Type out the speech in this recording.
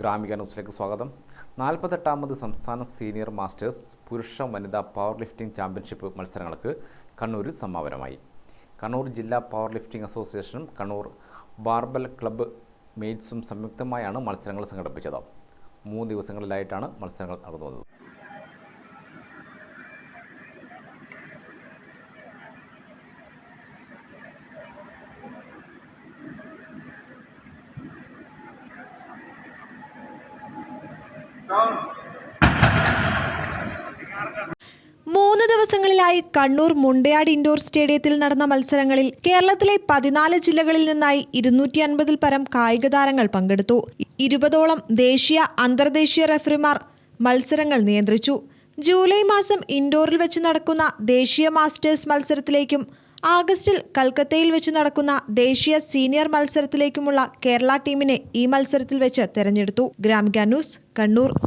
ഗ്രാമിക ന്യൂസിലേക്ക് സ്വാഗതം. നാൽപ്പത്തെട്ടാമത് സംസ്ഥാന സീനിയർ മാസ്റ്റേഴ്സ് പുരുഷ വനിതാ പവർ ലിഫ്റ്റിംഗ് ചാമ്പ്യൻഷിപ്പ് മത്സരങ്ങൾക്ക് കണ്ണൂരിൽ സമാപനമായി. കണ്ണൂർ ജില്ലാ പവർ ലിഫ്റ്റിംഗ് അസോസിയേഷനും കണ്ണൂർ ബാർബൽ ക്ലബ്ബ് മെയ്റ്റ്സും സംയുക്തമായാണ് മത്സരങ്ങൾ സംഘടിപ്പിച്ചത്. മൂന്ന് ദിവസങ്ങളിലായിട്ടാണ് മത്സരങ്ങൾ നടന്നത് മൂന്ന് ദിവസങ്ങളിലായി കണ്ണൂർ മുണ്ടയാട് ഇൻഡോർ സ്റ്റേഡിയത്തിൽ നടന്ന മത്സരങ്ങളിൽ കേരളത്തിലെ പതിനാല് ജില്ലകളിൽ നിന്നായി ഇരുന്നൂറ്റി അൻപതിൽ പരം കായിക താരങ്ങൾ പങ്കെടുത്തു. ഇരുപതോളം ദേശീയ അന്തർദേശീയ റെഫറിമാർ മത്സരങ്ങൾ നിയന്ത്രിച്ചു. ജൂലൈ മാസം ഇൻഡോറിൽ വെച്ച് നടക്കുന്ന ദേശീയ മാസ്റ്റേഴ്സ് മത്സരത്തിലേക്കും ആഗസ്റ്റിൽ കൽക്കത്തയിൽ വെച്ച് നടക്കുന്ന ദേശീയ സീനിയർ മത്സരത്തിലേക്കുമുള്ള കേരള ടീമിനെ ഈ മത്സരത്തിൽ വെച്ച് തെരഞ്ഞെടുത്തു. ഗ്രാമിക ന്യൂസ് കണ്ണൂർ.